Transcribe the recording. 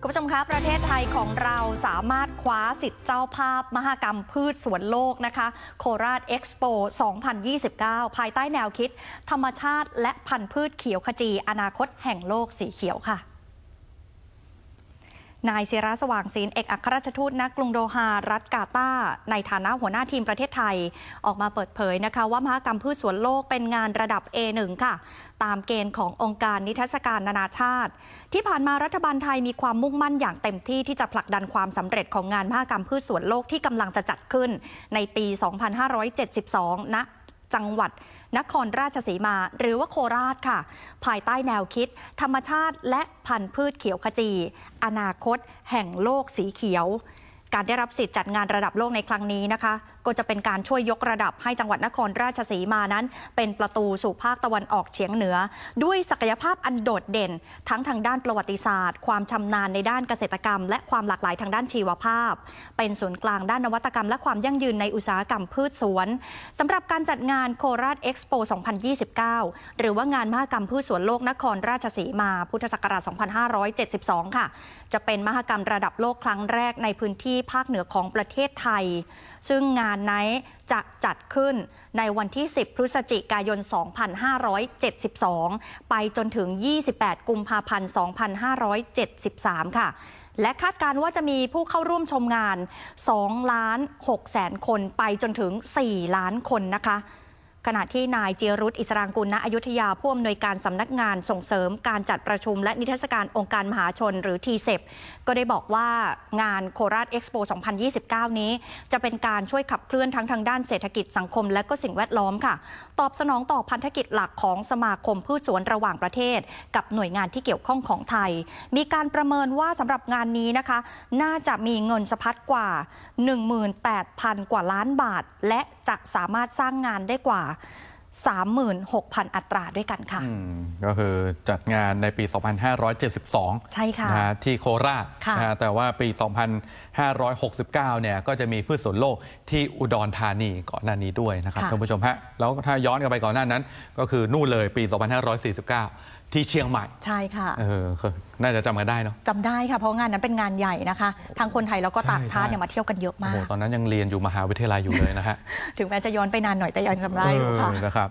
คุณผู้ชมคะประเทศไทยของเราสามารถคว้าสิทธิ์เจ้าภาพมหกรรมพืชสวนโลกนะคะ โคราชเอ็กซ์โป 2029 ภายใต้แนวคิด ธรรมชาติและพันธุ์พืชเขียวขจี อนาคตแห่งโลกสีเขียวค่ะ นายเซราสว่างศิลเอกอัครราชทูตณกรุงโดฮารัฐกาตาในฐานะหัวหน้าทีมประเทศไทย ออกมาเปิดเผยนะคะ ว่ามหกรรมพืชสวนโลกเป็นงานระดับ A1 ค่ะ ตามเกณฑ์ขององค์การนิทรรศการนานาชาติ ที่ผ่านมารัฐบาลไทยมีความมุ่งมั่นอย่างเต็มที่ที่จะผลักดันความสำเร็จของงานมหกรรมพืชสวนโลกที่กำลังจะจัดขึ้น ในปี 2572ณ จังหวัดนครราชสีมา หรือว่าโคราชค่ะ ภายใต้แนวคิด ธรรมชาติและพันธุ์พืชเขียวขจี อนาคต แห่งโลกสีเขียว การได้รับสิทธิ์จัดงานระดับโลกในครั้งนี้นะคะ ก็จะเป็นการช่วยยกระดับให้จังหวัดนครราชสีมานั้น เป็นประตูสู่ภาคตะวันออกเฉียงเหนือ ด้วยศักยภาพอันโดดเด่น ทั้งทางด้านประวัติศาสตร์ ความชำนาญในด้านเกษตรกรรม และความหลากหลายทางด้านชีวภาพ เป็นศูนย์กลางด้านนวัตกรรม และความยั่งยืนในอุตสาหกรรมพืชสวนสำหรับการจัดงานโคราชเอ็กซ์โป 2029 หรือว่างานมหกรรมพืชสวนโลกนครราชสีมา พุทธศักราช 2572 ค่ะ จะเป็นมหกรรมระดับโลกครั้งแรกในพื้นที่ภาคเหนือของประเทศไทย ซึ่งงานนี้จะจัดขึ้นในวันที่ 10 พฤศจิกายน 2572 ไปจนถึง 28 กุมภาพันธ์ 2573 ค่ะ และคาดการณ์ว่าจะมีผู้เข้าร่วมชมงาน 2 ล้าน6แสนคนไปจนถึง 4 ล้านคนนะคะ ขณะที่นายเจียรุตอิสรางกุลณอยุธยาผู้อำนวยการสำนักงานส่งเสริมการจัดประชุม และนิทรรศการองค์การมหาชนหรือทีเซก็ได้บอกว่างานโคราชเอ็กซ์โป 2029 นี้ จะเป็นการช่วยขับเคลื่อนทั้งทางด้านเศรษฐกิจสังคม และก็สิ่งแวดล้อมค่ะ ตอบสนองต่อพันธกิจหลักของสมาคมพืชสวนระหว่างประเทศ กับหน่วยงานที่เกี่ยวข้องของไทย มีการประเมินว่าสำหรับงานนี้นะคะ น่าจะมีเงินสะพัดกว่า 18,000 กว่าล้านบาท และจะสามารถสร้างงานได้กว่า36,000 อัตราด้วยกันค่ะอืมก็คือจัดงานในปี 2572 ใช่ค่ะนะฮะที่โคราชค่ะนะฮะแต่ว่าปี 2569 เนี่ยก็จะมีพืชสวนโลกที่อุดรธานีก่อนหน้านี้ด้วยนะครับค่ะท่านผู้ชมฮะแล้วถ้าย้อนกลับไปก่อนหน้านั้น ก็คือนู่นเลยปี 2549 ที่เชียงใหม่ ใช่ค่ะ เออคือน่าจะจำกันได้เนาะจำได้ค่ะเพราะงานนั้นเป็นงานใหญ่นะคะทั้งคนไทยแล้วก็ต่างชาติใช่เนี่ยมาเที่ยวกันเยอะโอ้มาโหกตอนนั้นยังเรียนอยู่มหาวิทยาลัยอยู่เลยนะฮะ ถึงแม้จะย้อนไปนานหน่อยแต่ยังจำได้อยู่ค่ะ เออนะครับ